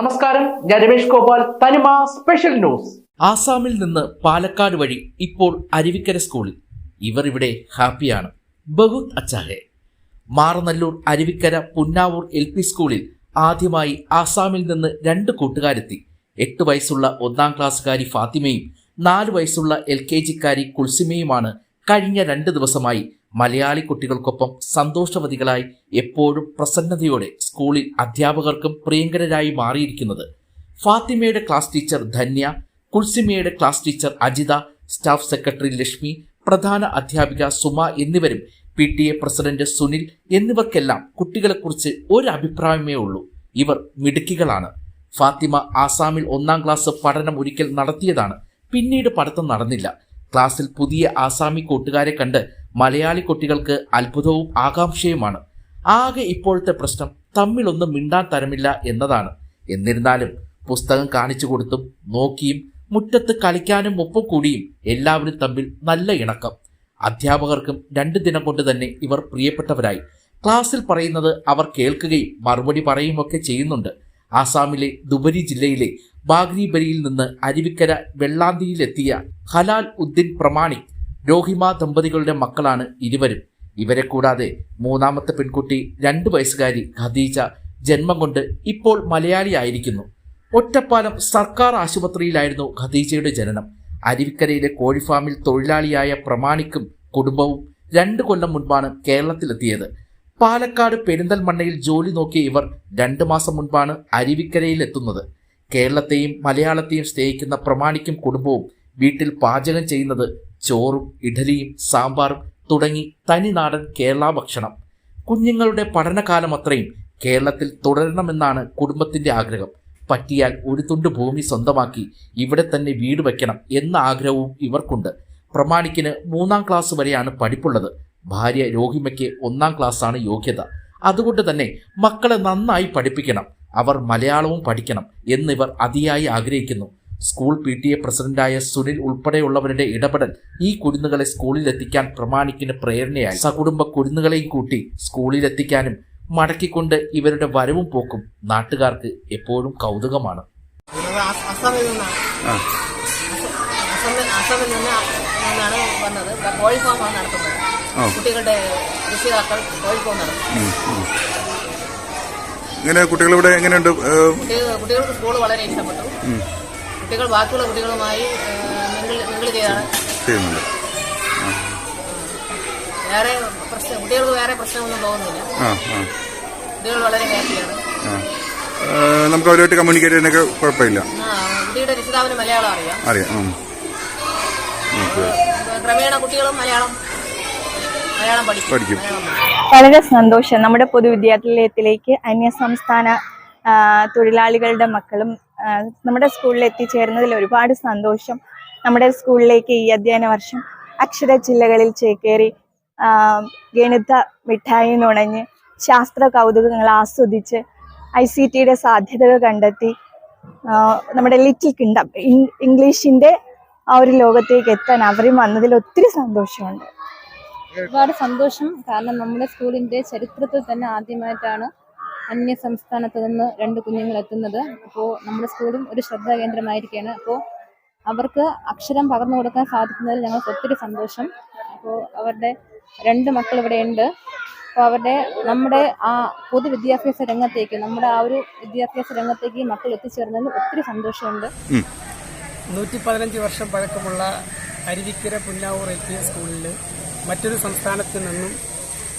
നമസ്കാരം ഞാൻ രമേഷ് ഗോപാൽ തനിമ സ്പെഷ്യൽ ന്യൂസ്. ആസാമിൽ നിന്ന് പാലക്കാട് വഴി ഇപ്പോൾ അരുവിക്കര സ്കൂളിൽ. ഇവർ ഇവിടെ ഹാപ്പിയാണ്. ബഹുത് അച്ചാഹെ. മാറനല്ലൂർ അരുവിക്കര പുന്നാവൂർ എൽ പി സ്കൂളിൽ ആദ്യമായി ആസാമിൽ നിന്ന് രണ്ട് കൂട്ടുകാരെത്തി. എട്ട് വയസ്സുള്ള ഒന്നാം ക്ലാസ്സുകാരി ഫാത്തിമയും നാല് വയസ്സുള്ള എൽ കെ ജിക്കാരി കുൽസിമയുമാണ് കഴിഞ്ഞ രണ്ട് ദിവസമായി മലയാളി കുട്ടികൾക്കൊപ്പം സന്തോഷവതികളായി എപ്പോഴും പ്രസന്നതയോടെ സ്കൂളിൽ അധ്യാപകർക്കും പ്രിയങ്കരരായി മാറിയിരിക്കുന്നത്. ഫാത്തിമയുടെ class teacher Dhanya കുൽസിമയുടെ class teacher Ajitha staff secretary Lakshmi പ്രധാന അധ്യാപിക സുമ എന്നിവരും P T A president Sunil എന്നിവർക്കെല്ലാം കുട്ടികളെക്കുറിച്ച് ഒരു അഭിപ്രായമേ ഉള്ളൂ. ഇവർ മിടുക്കികളാണ്. ഫാത്തിമ ആസാമിൽ ഒന്നാം ക്ലാസ് പഠനം ഒരിക്കൽ നടത്തിയതാണ്. പിന്നീട് പഠിത്തം നടന്നില്ല. ക്ലാസ്സിൽ പുതിയ ആസാമി കൂട്ടുകാരെ കണ്ട് മലയാളി കുട്ടികൾക്ക് അത്ഭുതവും ആകാംക്ഷയുമാണ്. ആകെ ഇപ്പോഴത്തെ പ്രശ്നം തമ്മിലൊന്നും മിണ്ടാൻ തരമില്ല എന്നതാണ്. എന്നിരുന്നാലും പുസ്തകം കാണിച്ചു കൊടുത്തും നോക്കിയും മുറ്റത്ത് കളിക്കാനും ഒപ്പം കൂടിയും എല്ലാവരും തമ്മിൽ നല്ല ഇണക്കം. അധ്യാപകർക്കും രണ്ട് ദിനം കൊണ്ട് തന്നെ ഇവർ പ്രിയപ്പെട്ടവരായി. ക്ലാസ്സിൽ പറയുന്നത് അവർ കേൾക്കുകയും മറുപടി പറയുമൊക്കെ ചെയ്യുന്നുണ്ട്. ആസാമിലെ ദുബരി ജില്ലയിലെ ബാഗ്രിബരിയിൽ നിന്ന് അരുവിക്കര വെള്ളാന്തിയിലെത്തിയ ഹലാൽ ഉദ്ദീൻ പ്രമാണിക് രോഹിമ ദമ്പതികളുടെ മക്കളാണ് ഇരുവരും. ഇവരെ കൂടാതെ മൂന്നാമത്തെ പെൺകുട്ടി രണ്ട് വയസ്സുകാരി ഖദീജ ജന്മം കൊണ്ട് ഇപ്പോൾ മലയാളിയായിരിക്കുന്നു. ഒറ്റപ്പാലം സർക്കാർ ആശുപത്രിയിലായിരുന്നു ഖദീജയുടെ ജനനം. അരുവിക്കരയിലെ കോഴിഫാമിൽ തൊഴിലാളിയായ പ്രമാണിക്കും കുടുംബവും രണ്ട് കൊല്ലം മുൻപാണ് കേരളത്തിലെത്തിയത്. പാലക്കാട് പെരിന്തൽമണ്ണയിൽ ജോലി നോക്കിയ ഇവർ രണ്ട് മാസം മുൻപാണ് അരുവിക്കരയിൽ എത്തുന്നത് കേരളത്തെയും മലയാളത്തെയും സ്നേഹിക്കുന്ന പ്രമാണിക്കും കുടുംബവും വീട്ടിൽ പാചകം ചെയ്യുന്നത് ചോറും ഇഡലിയും സാമ്പാറും തുടങ്ങി തനിനാടൻ കേരള ഭക്ഷണം. കുഞ്ഞുങ്ങളുടെ പഠനകാലം അത്രയും കേരളത്തിൽ തുടരണമെന്നാണ് കുടുംബത്തിന്റെ ആഗ്രഹം. പറ്റിയാൽ ഒരു തുണ്ട് ഭൂമി സ്വന്തമാക്കി ഇവിടെ തന്നെ വീട് വയ്ക്കണം എന്ന ആഗ്രഹവും ഇവർക്കുണ്ട്. പ്രമാണിക്കിന് മൂന്നാം ക്ലാസ് വരെയാണ് പഠിപ്പുള്ളത്. ഭാര്യ രോഹിമയ്ക്ക് ഒന്നാം ക്ലാസ്സാണ് യോഗ്യത. അതുകൊണ്ട് തന്നെ മക്കളെ നന്നായി പഠിപ്പിക്കണം. അവർ മലയാളവും പഠിക്കണം എന്നിവർ അതിയായി ആഗ്രഹിക്കുന്നു. സ്കൂൾ പി ടി എ പ്രസിഡന്റായ സുനിൽ ഉൾപ്പെടെയുള്ളവരുടെ ഇടപെടൽ ഈ കുരുന്നുകളെ സ്കൂളിലെത്തിക്കാൻ പ്രമാണിക്കിന് പ്രേരണയായി. സകുടുംബ കുരുന്നുകളെയും കൂട്ടി സ്കൂളിലെത്തിക്കാനും മടക്കിക്കൊണ്ട് ഇവരുടെ വരവും പോക്കും നാട്ടുകാർക്ക് എപ്പോഴും കൗതുകമാണ്. വന്നത് ഇവിടെ കോഴി ഫാമാണ് നടത്തുന്നത് കുട്ടികളുടെ രക്ഷിതാക്കൾ കോഴി ഫാം നടത്തും ഇങ്ങനെ കുട്ടികൾ ഇവിടെ എങ്ങനെയുണ്ട്? കുട്ടികൾക്ക് സ്കൂൾ വളരെ ഇഷ്ടപ്പെട്ടു. കുട്ടികൾ ബാക്കിയുള്ള കുട്ടികളുമായി നിങ്ങൾ നിങ്ങൾ ചെയ്താണ് ചെയ്യുന്നുണ്ട്. വേറെ പ്രശ്നം കുട്ടികൾക്ക് വേറെ പ്രശ്നമൊന്നും തോന്നുന്നില്ല. കുട്ടികൾ വളരെ ഹാപ്പിയാണ്. നമുക്ക് അവരുമായിട്ട് കമ്മ്യൂണിക്കേറ്റ് ചെയ്യാനൊക്കെ കുഴപ്പമില്ല. കുട്ടിയുടെ രക്ഷിതാവിന് മലയാളം അറിയാം. അറിയാം. ക്രമേണ കുട്ടികളും മലയാളം വളരെ സന്തോഷം. നമ്മുടെ പൊതുവിദ്യാലയത്തിലേക്ക് അന്യസംസ്ഥാന സംസ്ഥാന തൊഴിലാളികളുടെ മക്കളും നമ്മുടെ സ്കൂളിൽ എത്തിച്ചേർന്നതിൽ ഒരുപാട് സന്തോഷം. നമ്മുടെ സ്കൂളിലേക്ക് ഈ അധ്യയന വർഷം അക്ഷര ജില്ലകളിൽ ചേക്കേറി ഗണിത മിഠായി നുണഞ്ഞ് ശാസ്ത്ര കൗതുകങ്ങൾ ആസ്വദിച്ച് ഐ സി ടിയുടെ സാധ്യതകൾ കണ്ടെത്തി നമ്മുടെ ലിറ്റിൽ കിണ്ടം ഇംഗ്ലീഷിന്റെ ആ ഒരു ലോകത്തേക്ക് എത്താൻ അവരും വന്നതിൽ ഒത്തിരി സന്തോഷമുണ്ട്. ഒരുപാട് സന്തോഷം. കാരണം നമ്മുടെ സ്കൂളിന്റെ ചരിത്രത്തിൽ തന്നെ ആദ്യമായിട്ടാണ് അന്യ സംസ്ഥാനത്ത് നിന്ന് രണ്ട് കുഞ്ഞുങ്ങൾ എത്തുന്നത്. അപ്പോൾ നമ്മുടെ സ്കൂളും ഒരു ശ്രദ്ധാ കേന്ദ്രമായിരിക്കുകയാണ്. അപ്പോൾ അവർക്ക് അക്ഷരം പകർന്നു കൊടുക്കാൻ സാധിക്കുന്നതിൽ ഞങ്ങൾക്ക് ഒത്തിരി സന്തോഷം. അപ്പോൾ അവരുടെ രണ്ട് മക്കൾ ഇവിടെ ഉണ്ട്. അപ്പോൾ അവരുടെ നമ്മുടെ ആ പൊതുവിദ്യാഭ്യാസ രംഗത്തേക്ക് നമ്മുടെ ആ ഒരു വിദ്യാഭ്യാസ രംഗത്തേക്ക് മക്കൾ എത്തിച്ചേർന്നതിൽ ഒത്തിരി സന്തോഷമുണ്ട്. നൂറ്റി പതിനഞ്ച് വർഷം പഴക്കമുള്ള അരുവിക്കര പുന്നാവൂർ എൽ പി സ്കൂളിൽ മറ്റൊരു സംസ്ഥാനത്ത് നിന്നും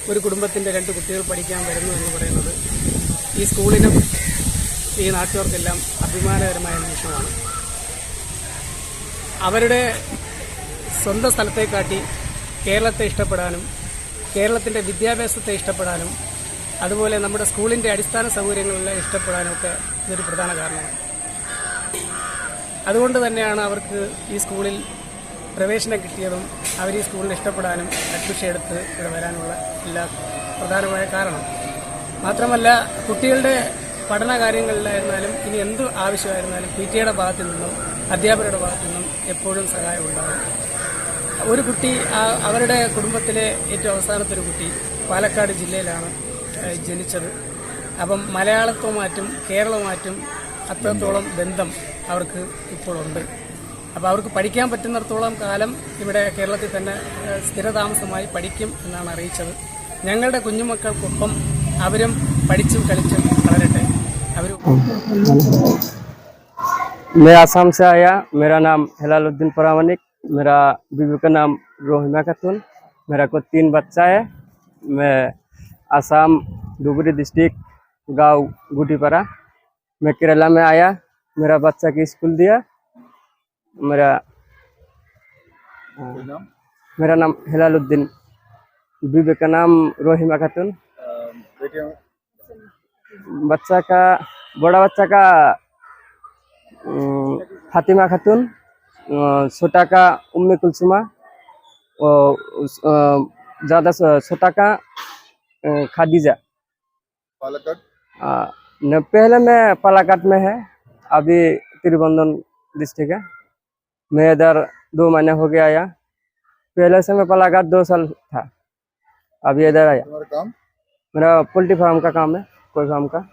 ഒരു കുടുംബത്തിന്റെ രണ്ട് കുട്ടികൾ പഠിക്കാൻ വരുന്നു എന്ന് പറയുന്നത് ഈ സ്കൂളിനും ഈ നാട്ടുകാർക്കെല്ലാം അഭിമാനകരമായ നിമിഷമാണ്. അവരുടെ സ്വന്തം സ്ഥലത്തെക്കാട്ടി കേരളത്തെ ഇഷ്ടപ്പെടാനും കേരളത്തിന്റെ വിദ്യാഭ്യാസത്തെ ഇഷ്ടപ്പെടാനും അതുപോലെ നമ്മുടെ സ്കൂളിന്റെ അടിസ്ഥാന സൗകര്യങ്ങളെല്ലാം ഇഷ്ടപ്പെടാനും ഒക്കെ ഇതൊരു പ്രധാന കാരണമാണ്. അതുകൊണ്ട് തന്നെയാണ് അവർക്ക് ഈ സ്കൂളിൽ പ്രവേശനം കിട്ടിയതും അവർ ഈ സ്കൂളിൽ ഇഷ്ടപ്പെടാനും അഡ്മിഷൻ എടുത്ത് ഇവിടെ വരാനുള്ള എല്ലാ പ്രധാനമായ കാരണം. മാത്രമല്ല കുട്ടികളുടെ പഠന കാര്യങ്ങളിലായിരുന്നാലും ഇനി എന്ത് ആവശ്യമായിരുന്നാലും പി ടി എയുടെ ഭാഗത്തു നിന്നും അധ്യാപകരുടെ ഭാഗത്തു നിന്നും എപ്പോഴും സഹായം ഉണ്ടാകും. ഒരു കുട്ടി അവരുടെ കുടുംബത്തിലെ ഏറ്റവും അവസാനത്തെ ഒരു കുട്ടി പാലക്കാട് ജില്ലയിലാണ് ജനിച്ചത്. അപ്പം മലയാളത്വമാറ്റും കേരളമാറ്റും അത്രത്തോളം ബന്ധം അവർക്ക് ഇപ്പോഴുണ്ട്. അപ്പോൾ അവർക്ക് പഠിക്കാൻ പറ്റുന്നിടത്തോളം കാലം ഇവിടെ കേരളത്തിൽ തന്നെ ഏഹ്, സ്ഥിരതാമസമായി പഠിക്കും എന്നാണ് അറിയിച്ചത് ഞങ്ങളുടെ കുഞ്ഞുമക്കൾക്കൊപ്പം അവരും പഠിച്ചും കളിച്ചും വളരട്ടെ അവരും मैं आसाम से आया मेरा नाम हिलालुद्दीन परामनिक मेरा बीवी का नाम रोहिमा खातून मेरा को तीन बच्चा है मैं आसाम धुबरी डिस्ट्रिक्ट गांव गुटीपरा मैं केरला में आया मेरा बच्चा की स्कूल दिया मेरा नाम? मेरा नाम हिलालुद्दीन। बीबी का नाम रोहिमा खातून। बच्चा का बड़ा बच्चा का फातिमा खातून छोटा का उम्मी कुलसुमा ज़्यादा छोटा का खादीजा। पालाकाट? पहले मैं पालाकाट में है अभी त्रिबंधन डिस्ट्रिक्ट है। मैं इधर दो महीने हो गया आया। पहले से मैं पालाकाट दो साल था। अभी इधर आया। काम? मेरा पोल्ट्री फार्म का काम है कोई फार्म का।